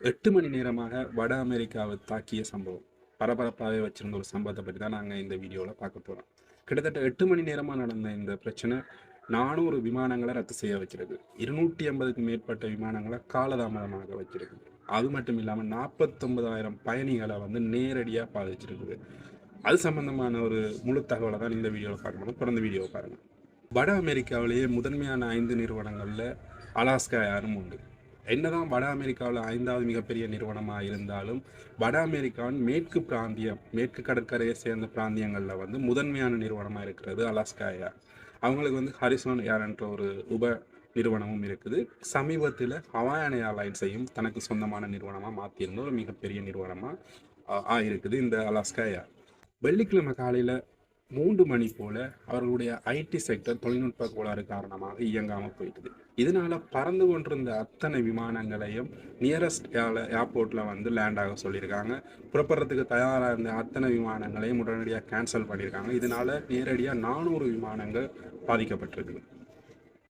எட்டு மணி நேரமாக வட அமெரிக்காவை தாக்கிய சம்பவம். பரபரப்பாகவே வச்சிருந்த ஒரு சம்பவத்தை பற்றி தான் நாங்கள் இந்த வீடியோவில் பார்க்க போகிறோம் கிட்டத்தட்ட எட்டு மணி நேரமாக நடந்த இந்த பிரச்சனை நானூறு விமானங்களை ரத்து செய்ய வச்சிருக்கு. இருநூற்றி ஐம்பதுக்கு மேற்பட்ட விமானங்களை காலதாமதமாக வச்சிருக்கு. அது மட்டும் இல்லாமல் நாற்பத்தொன்பதாயிரம் பயணிகளை வந்து நேரடியாக பாதிச்சிருக்குது. அது சம்பந்தமான ஒரு முழு தகவலை தான் இந்த வீடியோவில் பார்க்கணும் தொடர்ந்து வீடியோவை பாருங்கள் வட அமெரிக்காவிலேயே முதன்மையான ஐந்து நிறுவனங்களில் அலாஸ்கா யாரும் உண்டு. என்னதான் வட அமெரிக்காவில் ஐந்தாவது மிகப்பெரிய நிறுவனமாக இருந்தாலும் வட அமெரிக்காவின் மேற்கு பிராந்தியம் மேற்கு கடற்கரையை சேர்ந்த பிராந்தியங்களில் வந்து முதன்மையான நிறுவனமாக இருக்கிறது அலாஸ்கா ஏர். அவங்களுக்கு வந்து ஹரிசோன் ஏர்ன்ற ஒரு உப நிறுவனமும் இருக்குது. சமீபத்தில் ஹவாயன் ஏர்லைன்ஸையும் தனக்கு சொந்தமான நிறுவனமாக மாற்றியிருந்த ஒரு மிகப்பெரிய நிறுவனமாக இருக்குது இந்த அலாஸ்கா ஏர். வெள்ளிக்கிழமை காலையில் மூன்று மணி போல அவர்களுடைய ஐடி செக்டர் தொழில்நுட்ப கோளாறு காரணமாக இயங்காமல் போயிட்டுது. இதனால பறந்து கொண்டிருந்த அத்தனை விமானங்களையும் நியரஸ்ட் ஏர்போர்ட்டில் வந்து லேண்ட் ஆக சொல்லியிருக்காங்க. புறப்படுறதுக்கு தயாராக இருந்த அத்தனை விமானங்களையும் உடனடியாக கேன்சல் பண்ணியிருக்காங்க. இதனால நேரடியாக நானூறு விமானங்கள் பாதிக்கப்பட்டிருக்குது.